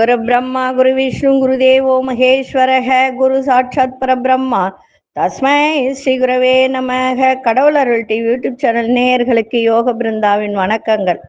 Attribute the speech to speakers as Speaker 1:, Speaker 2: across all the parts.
Speaker 1: குரு பிரம்மா குரு விஷ்ணு குரு தேவோ மகேஸ்வரக குரு சாட்சாத் பரபிரம்மா தஸ்மை ஸ்ரீ குரவே நமக கடவுளருள் டிவி யூடியூப் சேனல் நேயர்களுக்கு யோக பிருந்தாவின் வணக்கங்கள்.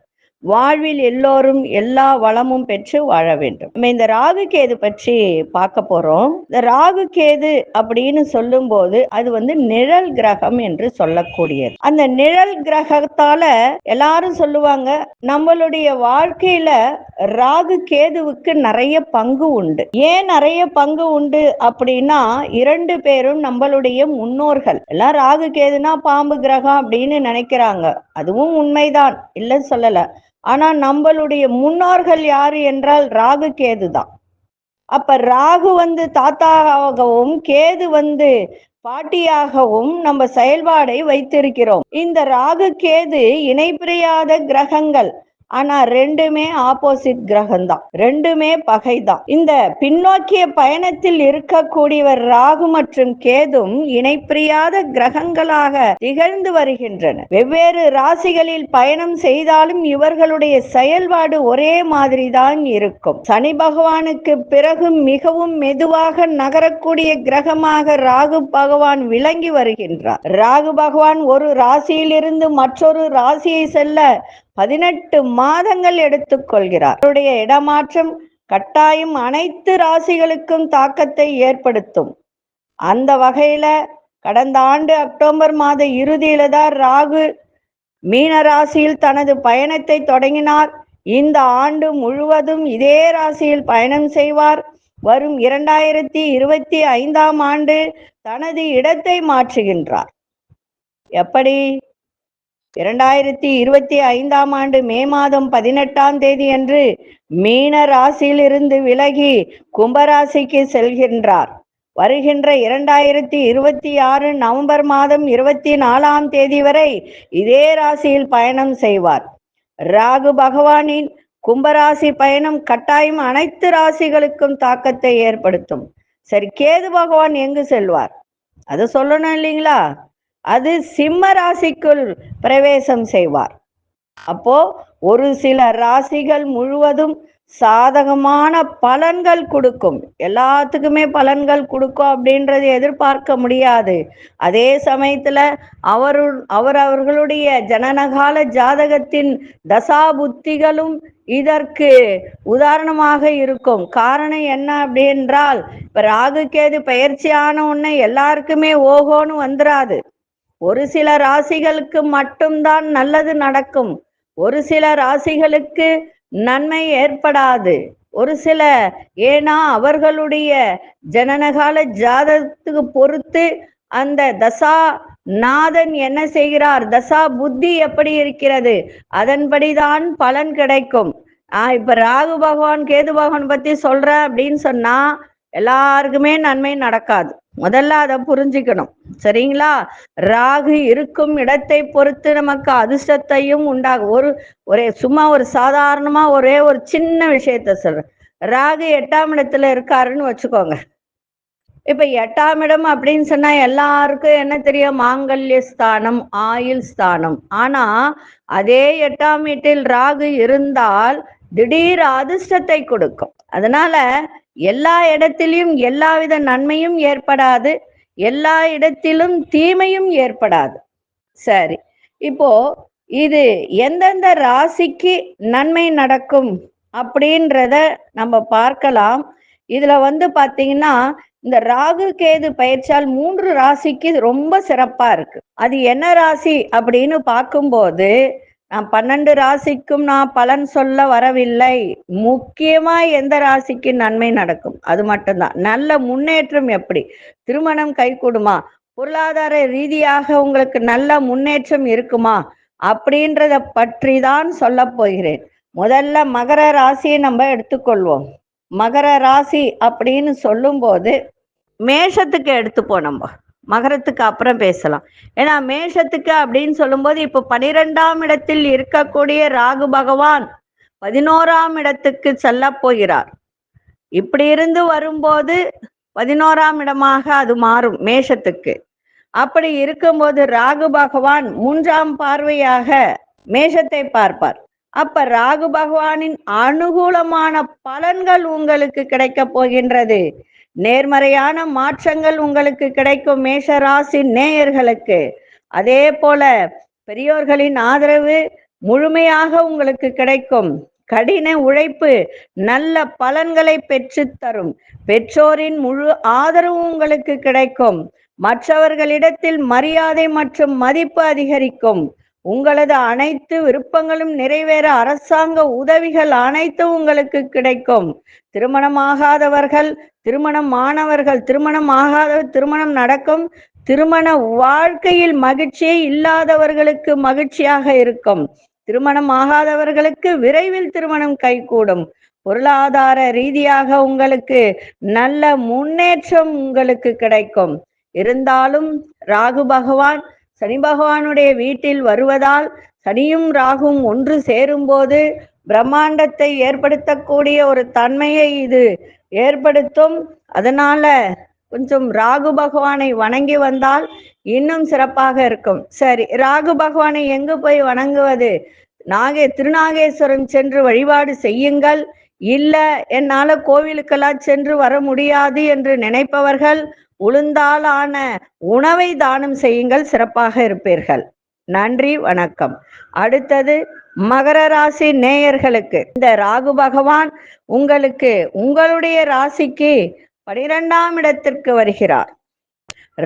Speaker 1: வாழ்வில் எல்லோரும் எல்லா வளமும் பெற்று வாழ வேண்டும். நம்ம இந்த ராகு கேது பற்றி பார்க்க போறோம். இந்த ராகு கேது அப்படின்னு சொல்லும்போது அது வந்து நிழல் கிரகம் என்று சொல்லக்கூடியது. அந்த நிழல் கிரகத்தால எல்லாரும் சொல்லுவாங்க நம்மளுடைய வாழ்க்கையில ராகு கேதுவுக்கு நிறைய பங்கு உண்டு. ஏன் நிறைய பங்கு உண்டு அப்படின்னா இரண்டு பேரும் நம்மளுடைய முன்னோர்கள். எல்லாம் ராகு கேதுனா பாம்பு கிரகம் அப்படின்னு நினைக்கிறாங்க. அதுவும் உண்மைதான். இல்லைன்னு சொல்லல. ஆனா நம்மளுடைய முன்னோர்கள் யாரு என்றால் ராகு கேது தான். அப்ப ராகு வந்து தாத்தாவாகவும் கேது வந்து பாட்டியாகவும் நம்ம செயல்பாடை வைத்திருக்கிறோம். இந்த ராகு கேது இணைப்பிரியாத கிரகங்கள். ஆனா ரெண்டுமே ஆப்போசிட் கிரகம்தான். ரெண்டுமே பகைதான். இந்த பின்னோக்கிய பயணத்தில் இருக்கக்கூடியவர் ராகு மற்றும் கேதும் இணைப்பிரியாத கிரகங்களாக திகழ்ந்து வருகின்றன வெவ்வேறு ராசிகளில் பயணம் செய்தாலும் இவர்களுடைய செயல்பாடு ஒரே மாதிரி தான் இருக்கும். சனி பகவானுக்கு பிறகு மிகவும் மெதுவாக நகரக்கூடிய கிரகமாக ராகு பகவான் விளங்கி வருகின்றார். ராகு பகவான் ஒரு ராசியிலிருந்து மற்றொரு ராசியை செல்ல பதினெட்டு மாதங்கள் எடுத்துக்கொள்கிறார். அவருடைய இடமாற்றம் கட்டாயம் அனைத்து ராசிகளுக்கும் தாக்கத்தை ஏற்படுத்தும். அந்த வகையில கடந்த ஆண்டு அக்டோபர் மாத இறுதியில தான் ராகு மீன ராசியில் தனது பயணத்தை தொடங்கினார். இந்த ஆண்டு முழுவதும் இதே ராசியில் பயணம் செய்வார். வரும் இரண்டாயிரத்தி இருபத்தி ஐந்தாம் ஆண்டு தனது இடத்தை மாற்றுகின்றார். எப்படி? இரண்டாயிரத்தி இருபத்தி ஐந்தாம் ஆண்டு மே மாதம் பதினெட்டாம் தேதி அன்று மீன ராசியிலிருந்து விலகி கும்பராசிக்கு செல்கின்றார். வருகின்ற இரண்டாயிரத்தி இருபத்தி ஆறு நவம்பர் மாதம் இருபத்தி நாலாம் தேதி வரை இதே ராசியில் பயணம் செய்வார். ராகு பகவானின் கும்பராசி பயணம் கட்டாயம் அனைத்து ராசிகளுக்கும் தாக்கத்தை ஏற்படுத்தும். சரி கேது பகவான் எங்கு செல்வார்? அதை சொல்லணும் இல்லைங்களா? அது சிம்ம ராசிக்குள் பிரவேசம் செய்வார். அப்போ ஒரு சில ராசிகள் முழுவதும் சாதகமான பலன்கள் கொடுக்கும். எல்லாத்துக்குமே பலன்கள் கொடுக்கும் அப்படின்றது எதிர்பார்க்க முடியாது. அதே சமயத்துல அவரு அவர் அவர்களுடைய ஜனனகால ஜாதகத்தின் தசா புத்திகளும் இதற்கு உதாரணமாக இருக்கும். காரணம் என்ன அப்படின்றால் இப்ப ராகு கேது உன்னை எல்லாருக்குமே ஓஹோன்னு வந்துராது. ஒரு சில ராசிகளுக்கு மட்டும்தான் நல்லது நடக்கும். ஒரு சில ராசிகளுக்கு நன்மை ஏற்படாது. ஒரு சில ஏன்னா அவர்களுடைய ஜனனகால ஜாதகத்துக்கு பொறுத்து அந்த தசா நாதன் என்ன செய்கிறார்? தசா புத்தி எப்படி இருக்கிறது? அதன்படிதான் பலன் கிடைக்கும். ஆஹ் இப்ப ராகு பகவான் கேது பகவான் பத்தி சொல்ற அப்படின்னு சொன்னா எல்லாருக்குமே நன்மை நடக்காது. முதல்ல அதை புரிஞ்சுக்கணும். சரிங்களா? ராகு இருக்கும் இடத்தை பொறுத்து நமக்கு அதிர்ஷ்டத்தையும் உண்டாகும். ஒரு ஒரே சும்மா ஒரு சாதாரணமா ஒரே ஒரு சின்ன விஷயத்த சொல்றேன். ராகு எட்டாம் இடத்துல இருக்காருன்னு வச்சுக்கோங்க. இப்ப எட்டாம் இடம் அப்படின்னு சொன்னா எல்லாருக்கும் என்ன தெரியும்? மாங்கல்ய ஸ்தானம் ஆயுள் ஸ்தானம். ஆனா அதே எட்டாம் வீட்டில் ராகு இருந்தால் திடீர் அதிர்ஷ்டத்தை கொடுக்கும். அதனால எல்லா இடத்திலும் எல்லாவித நன்மையும் ஏற்படாது. எல்லா இடத்திலும் தீமையும் ஏற்படாது. சரி. இப்போ இது எந்தெந்த ராசிக்கு நன்மை நடக்கும் அப்படின்றத நம்ம பார்க்கலாம். இதுல வந்து பாத்தீங்கன்னா இந்த ராகு கேது பயிற்சியால் மூன்று ராசிக்கு ரொம்ப சிறப்பா இருக்கு. அது என்ன ராசி அப்படின்னு பார்க்கும்போது நான் பன்னெண்டு ராசிக்கும் நான் பலன் சொல்ல வரவில்லை. முக்கியமா எந்த ராசிக்கு நன்மை நடக்கும்? அது மட்டும்தான். நல்ல முன்னேற்றம் எப்படி? திருமணம் கைகூடுமா? பொருளாதார ரீதியாக உங்களுக்கு நல்ல முன்னேற்றம் இருக்குமா? அப்படின்றத பற்றி தான் சொல்ல போகிறேன். முதல்ல மகர ராசியை நம்ம எடுத்துக்கொள்வோம். மகர ராசி அப்படின்னு சொல்லும்போது மேஷத்துக்கு எடுத்துப்போம் நம்ம. மகரத்துக்கு அப்புறம் பேசலாம். ஏன்னா மேஷத்துக்கு அப்படின்னு சொல்லும்போது இப்போ பனிரெண்டாம் இடத்தில் இருக்கக்கூடிய ராகு பகவான் பதினோராம் இடத்துக்கு செல்ல போகிறார். இப்படி இருந்து வரும்போது பதினோராம் இடமாக அது மாறும் மேஷத்துக்கு. அப்படி இருக்கும்போது ராகு பகவான் மூன்றாம் பார்வையாக மேஷத்தை பார்ப்பார். அப்ப ராகு பகவானின் அனுகூலமான பலன்கள் உங்களுக்கு கிடைக்க போகின்றது. நேர்மறையான மாற்றங்கள் உங்களுக்கு கிடைக்கும் மேஷராசி நேயர்களுக்கு. அதே போல பெரியோர்களின் ஆதரவு முழுமையாக உங்களுக்கு கிடைக்கும். கடின உழைப்பு நல்ல பலன்களை பெற்று தரும். பெற்றோரின் முழு ஆதரவு உங்களுக்கு கிடைக்கும். மற்றவர்களிடத்தில் மரியாதை மற்றும் மதிப்பு அதிகரிக்கும். உங்களது அனைத்து விருப்பங்களும் நிறைவேற அரசாங்க உதவிகள் அனைத்தும் உங்களுக்கு கிடைக்கும். திருமணமாகாதவர்கள் திருமணம் ஆனவர்கள் திருமணம் ஆகாத திருமணம் நடக்கும் திருமண வாழ்க்கையில் மகிழ்ச்சியே இல்லாதவர்களுக்கு மகிழ்ச்சியாக இருக்கும். திருமணம் ஆகாதவர்களுக்கு விரைவில் திருமணம் கைகூடும். பொருளாதார ரீதியாக உங்களுக்கு நல்ல முன்னேற்றம் உங்களுக்கு கிடைக்கும். இருந்தாலும் ராகு பகவான் சனி பகவானுடைய வீட்டில் வருவதால் சனியும் ராகும் ஒன்று சேரும்போது பிரம்மாண்டத்தை ஏற்படுத்தக்கூடிய ஒரு தன்மையை இது ஏற்படுத்தும். அதனால கொஞ்சம் ராகு பகவானை வணங்கி வந்தால் இன்னும் சிறப்பாக இருக்கும். சரி ராகு பகவானை எங்கு போய் வணங்குவது? நாகே திருநாகேஸ்வரம் சென்று வழிபாடு செய்யுங்கள். இல்ல என்னால கோவிலுக்கெல்லாம் சென்று வர முடியாது என்று நினைப்பவர்கள் உளுந்தாலான உணவை தானம் செய்யுங்கள் சிறப்பாக இருப்பீர்கள். நன்றி வணக்கம். அடுத்தது மகர ராசி நேயர்களுக்கு. இந்த ராகு பகவான் உங்களுக்கு உங்களுடைய ராசிக்கு பனிரெண்டாம் இடத்திற்கு வருகிறார்.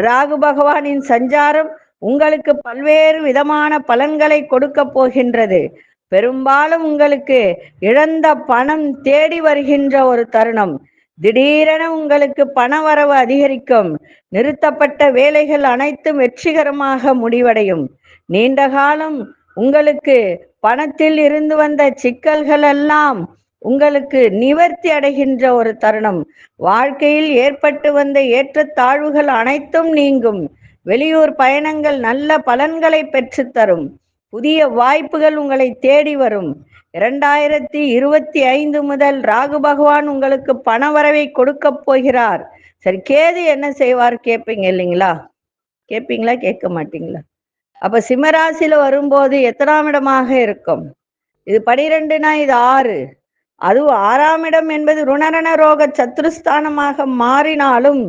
Speaker 1: ராகு பகவானின் சஞ்சாரம் உங்களுக்கு பல்வேறு விதமான பலன்களை கொடுக்க போகின்றது. பெரும்பாலும் உங்களுக்கு இழந்த பணம் தேடி வருகின்ற ஒரு தருணம். திடீரென உங்களுக்கு பணவரவு அதிகரிக்கும். நிறுத்தப்பட்ட வேலைகள் அனைத்தும் வெற்றிகரமாக முடிவடையும். நீண்ட காலம் உங்களுக்கு பணத்தில் இருந்து வந்த சிக்கல்கள் எல்லாம் உங்களுக்கு நிவர்த்தி அடைகின்ற ஒரு தருணம். வாழ்க்கையில் ஏற்பட்டு வந்த ஏற்றத்தாழ்வுகள் அனைத்தும் நீங்கும். வெளியூர் பயணங்கள் நல்ல பலன்களை பெற்றுத்தரும் புதிய வாய்ப்புகள் உங்களை தேடி வரும். இரண்டாயிரத்தி இருபத்தி ஐந்து முதல் ராகு பகவான் உங்களுக்கு பண வரவை கொடுக்க போகிறார். சரி கேது என்ன செய்வார் கேட்பீங்க இல்லைங்களா? கேட்பீங்களா கேட்க மாட்டீங்களா? அப்ப சிம்மராசியில வரும்போது எத்தனாம் இடமாக இருக்கும்? இது பனிரெண்டுனா இது ஆறு. அதுவும் ஆறாம் இடம் என்பது ருணரண ரோக சத்துருஸ்தானமாக மாறினாலும்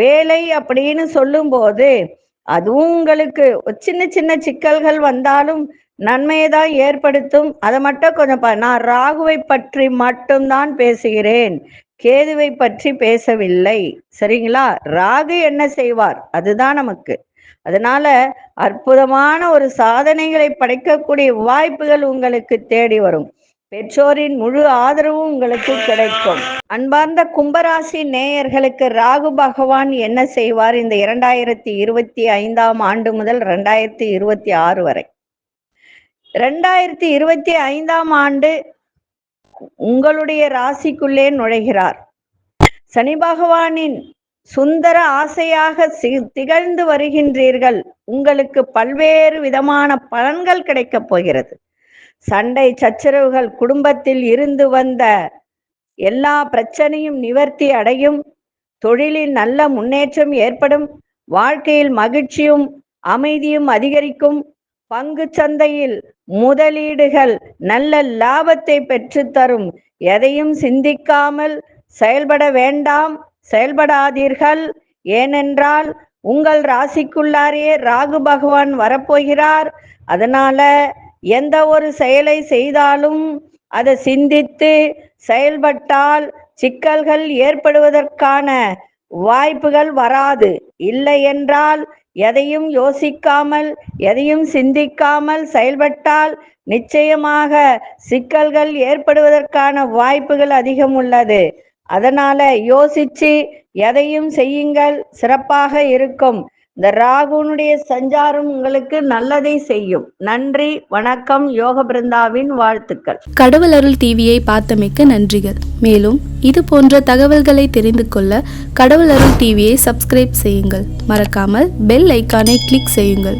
Speaker 1: வேலை அப்படின்னு சொல்லும்போது அதுவும் உங்களுக்கு ஒரு சின்ன சின்ன சிக்கல்கள் வந்தாலும் நன்மையை தான் ஏற்படுத்தும். அதை மட்டும் கொஞ்சம் பா நான் ராகுவை பற்றி மட்டும்தான் பேசுகிறேன். கேதுவை பற்றி பேசவில்லை. சரிங்களா? ராகு என்ன செய்வார்? அதுதான் நமக்கு. அதனால அற்புதமான ஒரு சாதனைகளை படைக்கக்கூடிய வாய்ப்புகள் உங்களுக்கு தேடி வரும். பெற்றோரின் முழு ஆதரவும் உங்களுக்கு கிடைக்கும். அன்பார்ந்த கும்பராசி நேயர்களுக்கு ராகு பகவான் என்ன செய்வார்? இந்த இரண்டாயிரத்தி இருபத்தி ஐந்தாம் ஆண்டு முதல் ரெண்டாயிரத்தி இருபத்தி ஆறு வரை. ரெண்டாயிரத்தி இருபத்தி ஐந்தாம் ஆண்டு உங்களுடைய ராசிக்குள்ளே நுழைகிறார். சனி பகவானின் சுந்தர ஆசையாக சி- திகழ்ந்து வருகின்றீர்கள். உங்களுக்கு பல்வேறு விதமான பலன்கள் கிடைக்கப் போகிறது. சண்டை சச்சரவுகள் குடும்பத்தில் இருந்து வந்த எல்லா பிரச்சனையும் நிவர்த்தி அடையும். தொழிலில் நல்ல முன்னேற்றம் ஏற்படும். வாழ்க்கையில் மகிழ்ச்சியும் அமைதியும் அதிகரிக்கும். பங்கு சந்தையில் முதலீடுகள் நல்ல லாபத்தை பெற்றுத்தரும் எதையும் சிந்திக்காமல் செயல்பட வேண்டாம். செயல்படாதீர்கள். ஏனென்றால் உங்கள் ராசிக்குள்ளாரே ராகு பகவான் வரப்போகிறார். அதனால எந்த ஒரு செயலை செய்தாலும் அதை சிந்தித்து செயல்பட்டால் சிக்கல்கள் ஏற்படுவதற்கான வாய்ப்புகள் வராது. இல்லை என்றால் எதையும் யோசிக்காமல் எதையும் சிந்திக்காமல் செயல்பட்டால் நிச்சயமாக சிக்கல்கள் ஏற்படுவதற்கான வாய்ப்புகள் அதிகம் உள்ளது. அதனால யோசிச்சு எதையும் செய்யுங்கள் சிறப்பாக இருக்கும். இந்த ராகுனுடைய சஞ்சாரம் உங்களுக்கு நல்லதை செய்யும். நன்றி வணக்கம் யோக பிருந்தாவின் வாழ்த்துக்கள்.
Speaker 2: கடவுள் அருள் டிவியை பார்த்தமைக்க நன்றிகள். மேலும் இது போன்ற தகவல்களை தெரிந்து கொள்ள கடவுள் அருள் டிவியை சப்ஸ்கிரைப் செய்யுங்கள். மறக்காமல் பெல் ஐக்கானை கிளிக் செய்யுங்கள்.